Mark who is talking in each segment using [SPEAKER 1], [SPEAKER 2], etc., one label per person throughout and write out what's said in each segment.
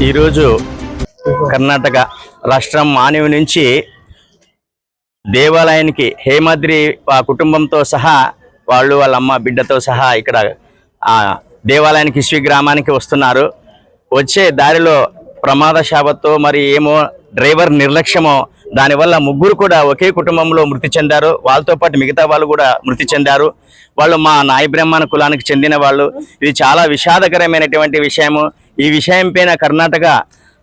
[SPEAKER 1] ఈరోజు కర్ణాటక రాష్ట్రం మానవి నుంచి దేవాలయానికి హేమాద్రి ఆ కుటుంబంతో సహా వాళ్ళు వాళ్ళ అమ్మ బిడ్డతో సహా ఇక్కడ ఆ దేవాలయానికి శ్రీ గ్రామానికి వస్తున్నారు. వచ్చే దారిలో ప్రమాద శాపతో మరి ఏమో డ్రైవర్ నిర్లక్ష్యమో దానివల్ల ముగ్గురు కూడా ఒకే కుటుంబంలో మృతి చెందారు. వాళ్ళతో పాటు మిగతా వాళ్ళు కూడా మృతి చెందారు. వాళ్ళు మా నాయబ్రహ్మణ కులానికి చెందిన వాళ్ళు. ఇది చాలా విషాదకరమైనటువంటి విషయము. ఈ విషయం పైన కర్ణాటక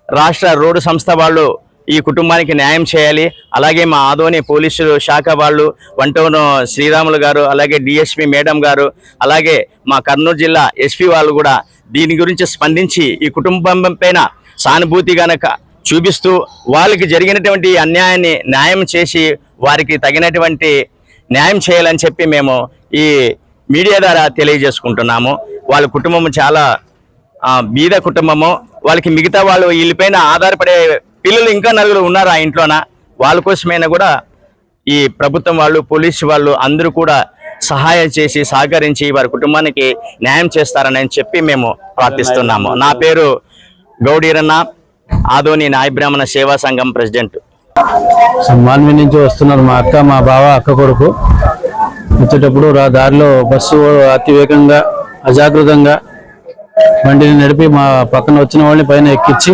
[SPEAKER 1] రాష్ట్ర రోడ్డు సంస్థ వాళ్ళు ఈ కుటుంబానికి న్యాయం చేయాలి. అలాగే మా ఆదోని పోలీసులు శాఖ వాళ్ళు వంటోను శ్రీరాములు గారు అలాగే డిఎస్పి మేడం గారు అలాగే మా కర్నూలు జిల్లా ఎస్పీ వాళ్ళు కూడా దీని గురించి స్పందించి ఈ కుటుంబం పైన సానుభూతి గనక చూపిస్తూ వాళ్ళకి జరిగినటువంటి అన్యాయాన్ని న్యాయం చేసి వారికి తగినటువంటి న్యాయం చేయాలని చెప్పి మేము ఈ మీడియా ద్వారా తెలియజేసుకుంటున్నాము. వాళ్ళ కుటుంబం చాలా బీద కుటుంబము. వాళ్ళకి మిగతా వాళ్ళు వీళ్ళపైన ఆధారపడే పిల్లలు ఇంకా నలుగురు ఉన్నారు ఆ ఇంట్లోన. వాళ్ళ కోసమైనా కూడా ఈ ప్రభుత్వం వాళ్ళు పోలీసు వాళ్ళు అందరూ కూడా సహాయం చేసి సహకరించి వారి కుటుంబానికి న్యాయం చేస్తారని చెప్పి మేము ప్రార్థిస్తున్నాము. నా పేరు గౌడీరన్న. ఆదోని నాయబ్రాహ్మణ సేవా సంఘం ప్రెసిడెంట్.
[SPEAKER 2] మాన్వి నుంచి వస్తున్నారు మా అక్క మా బావ అక్క కొడుకు. వచ్చేటప్పుడు రా దారిలో బస్సు అతి వేగంగా బండిని నడిపి మా పక్కన వచ్చిన వాళ్ళని పైన ఎక్కించి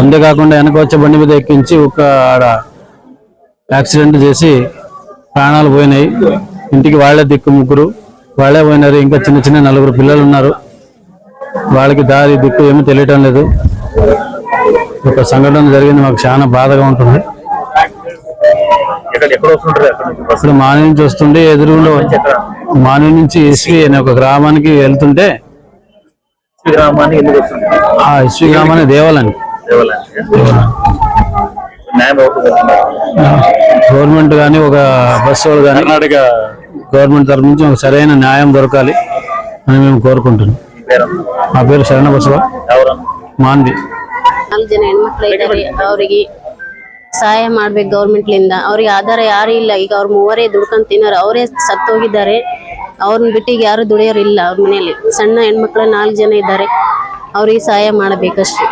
[SPEAKER 2] అంతేకాకుండా వెనక వచ్చే బండి మీద ఎక్కించి ఒక ఆడ యాక్సిడెంట్ చేసి ప్రాణాలు పోయినాయి. ఇంటికి వాళ్ళే దిక్కు ముగ్గురు. వాళ్ళే పోయినారు. ఇంకా చిన్న చిన్న నలుగురు పిల్లలు ఉన్నారు. వాళ్ళకి దారి దిక్కు ఏమీ తెలియటం లేదు. ఒక సంఘటన జరిగింది. మాకు చాలా బాధగా ఉంటుంది. ఇప్పుడు మాని నుంచి వస్తుంటే ఎదురులో మాని నుంచి ఎస్వి అనే ఒక గ్రామానికి వెళ్తుంటే ఎస్వి గ్రామాన్ని దేవాలని గవర్నమెంట్ కానీ ఒక బస్సు వాళ్ళు కానీ గవర్నమెంట్ తరఫు నుంచి ఒక సరైన న్యాయం దొరకాలి అని మేము కోరుకుంటున్నాం. మా పేరు శరణ బసవ. మాంది
[SPEAKER 3] ನಾಲ್ಕು ಜನ ಹೆಣ್ಮಕ್ಳು ಇದ್ದಾರೆ. ಅವರಿಗೆ ಸಹಾಯ ಮಾಡ್ಬೇಕು ಗೌರ್ಮೆಂಟ್ಲಿಂದ. ಅವ್ರಿಗೆ ಆಧಾರ ಯಾರು ಇಲ್ಲ. ಈಗ ಅವ್ರ ಮೂವರೇ ದುಡ್ಕೊಂಡ್ ತಿನ್ನೋರು ಅವರೇ ಸತ್ತೋಗಿದ್ದಾರೆ. ಅವ್ರನ್ನ ಬಿಟ್ಟಿಗೆ ಯಾರು ದುಡಿಯೋರು ಇಲ್ಲ ಅವ್ರ ಮನೆಯಲ್ಲಿ. ಸಣ್ಣ ಹೆಣ್ಮಕ್ಳು ನಾಲ್ಕು ಜನ ಇದ್ದಾರೆ. ಅವ್ರಿಗೆ ಸಹಾಯ ಮಾಡಬೇಕಷ್ಟೇ.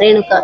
[SPEAKER 3] ರೇಣುಕಾ.